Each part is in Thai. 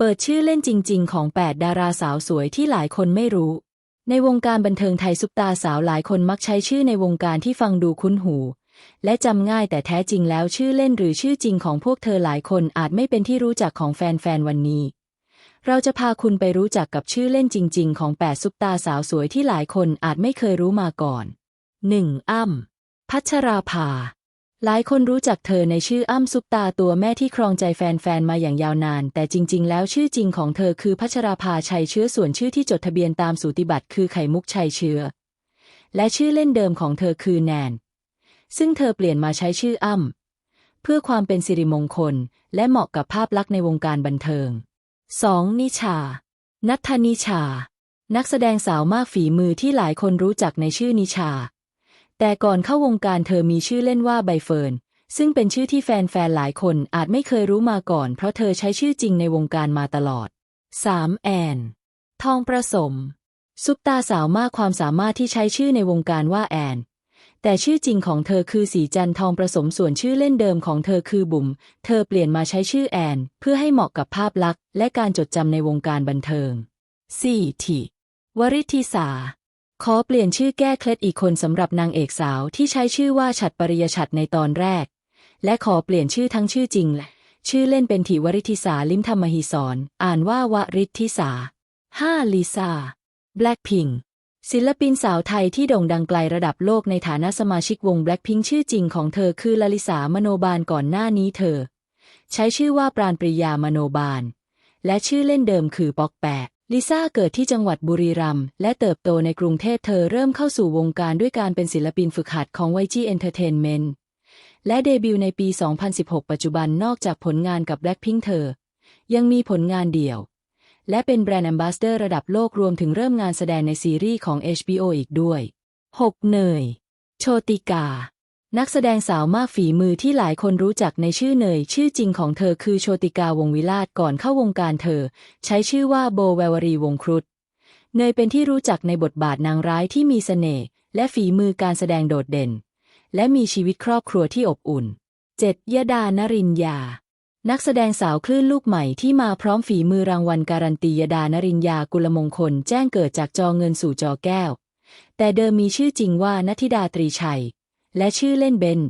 เปิดชื่อเล่นจริง ๆ ของ 8 ดาราสาวสวยที่หลายคนไม่รู้ ในวงการบันเทิงไทยซุปตาสาวหลายคนมักใช้ชื่อในวงการที่ฟังดูคุ้นหู และจำง่ายแต่แท้จริงแล้วชื่อเล่นหรือชื่อจริงของพวกเธอหลายคนอาจไม่เป็นที่รู้จักของแฟน ๆ วันนี้ เราจะพาคุณไปรู้จักกับชื่อเล่นจริง ๆ ของ 8 ซุปตาสาวสวยที่หลายคนอาจไม่เคยรู้มาก่อน 1. อ้ำพัชราภา หลายคนรู้จักเธอในชื่ออ้ำซุปตาตัวแม่ที่ครองใจแฟนๆ มาอย่างยาวนาน แต่จริง ๆ แล้วชื่อจริงของเธอคือพัชราภาชัยเชื้อส่วนชื่อที่จดทะเบียนตามสูติบัตรคือไข่มุกชัยเชื้อ และชื่อเล่นเดิมของเธอคือแนน ซึ่งเธอเปลี่ยนมาใช้ชื่ออ้ำเพื่อความเป็นสิริมงคล และเหมาะกับภาพลักษณ์ในวงการบันเทิง 2. นิชา นัทธนิชา นักแสดงสาวมากฝีมือที่หลายคนรู้จักในชื่อนิชา แต่ก่อนเข้าวงการเธอมีชื่อเล่นว่าใบเฟิร์น ซึ่งเป็นชื่อที่แฟนๆ หลายคนอาจไม่เคยรู้มาก่อน เพราะเธอใช้ชื่อจริงในวงการมาตลอด 3. แอน ทองประสม ซุปตาสาวมากความสามารถที่ใช้ชื่อในวงการว่าแอน แต่ชื่อจริงของเธอคือสีจันทองประสมส่วนชื่อเล่นเดิมของเธอคือบุ๋ม เธอเปลี่ยนมาใช้ชื่อแอน เพื่อให้เหมาะกับภาพลักษณ์และการจดจำในวงการบันเทิง 4. ทิวริธิสา ขอเปลี่ยนชื่อแก้เคล็ดอีกคนสำหรับนางเอกสาวที่ใช้ชื่อว่าฉัดปริยฉัดในตอนแรก และขอเปลี่ยนชื่อทั้งชื่อจริงและชื่อเล่นเป็นถิวริธิสาลิมธรรมหิสรอ่านว่าวริธิสา 5. ลิซาแบล็คพิงศิลปินสาวไทยที่โด่งดังไกลระดับโลกในฐานะสมาชิกวง Blackpink ชื่อจริงของเธอคือลลิสามโนบาลก่อนหน้านี้เธอ ใช้ชื่อว่าปราณปริยามโนบาล และชื่อเล่นเดิมคือป๊อกแปะ ลิซ่าเกิดที่จังหวัดบุรีรัมย์และเติบโตในกรุงเทพเธอเริ่มเข้าสู่วงการด้วยการเป็นศิลปินฝึกหัดของ YG Entertainment และเดบิวต์ในปี 2016 ปัจจุบันนอกจากผลงานกับ Blackpink เธอ ยังมีผลงานเดี่ยว และเป็นแบรนด์แอมบาสเดอร์ระดับโลกรวมถึงเริ่มงานแสดงในซีรีส์ของ HBO อีกด้วย 6. เนย โชติกา นักแสดงสาวมากฝีมือที่หลายคนรู้จักในชื่อเนย ชื่อจริงของเธอคือโชติกาวงวิลาศก่อนเข้าวงการเธอ ใช้ชื่อว่าโบแววรีวงครุฑเนยเป็นที่รู้จักในบทบาทนางร้ายที่มีเสน่ห์และฝีมือการแสดงโดดเด่น และมีชีวิตครอบครัวที่อบอุ่น 7. ยดานรินยา นักแสดงสาวคลื่นลูกใหม่ที่มาพร้อมฝีมือรางวัลการันตียดานรินยากุลมงคลแจ้งเกิดจากจอเงินสู่จอแก้ว แต่เดิมมีชื่อจริงว่านัทธิดาตรีชัย และชื่อเล่นเบน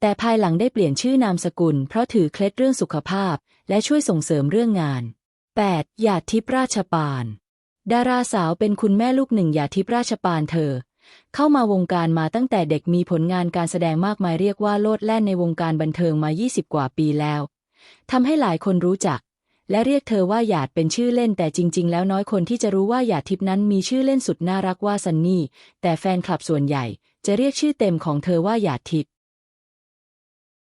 แต่ภายหลังได้เปลี่ยนชื่อนามสกุล เพราะถือเคล็ดเรื่องสุขภาพ และช่วยส่งเสริมเรื่องงาน 8. หยาดทิพราชปาน ดาราสาวเป็นคุณแม่ลูกหนึ่งหยาดทิพราชปานเธอ เข้ามาวงการมาตั้งแต่เด็กมีผลงานการแสดงมากมายเรียกว่าโลดแล่นในวงการบันเทิงมา 20 กว่าปีแล้วทำให้หลายคนรู้จัก และเรียกเธอว่าหยาดเป็นชื่อเล่นแต่จริง ๆ แล้วน้อยคนที่จะรู้ว่าหยาดทิพนั้นมีชื่อเล่นสุดน่ารักว่าซันนี่ แต่แฟนคลับส่วนใหญ่ จะเรียกชื่อเต็มของเธอว่าหยาดทิพ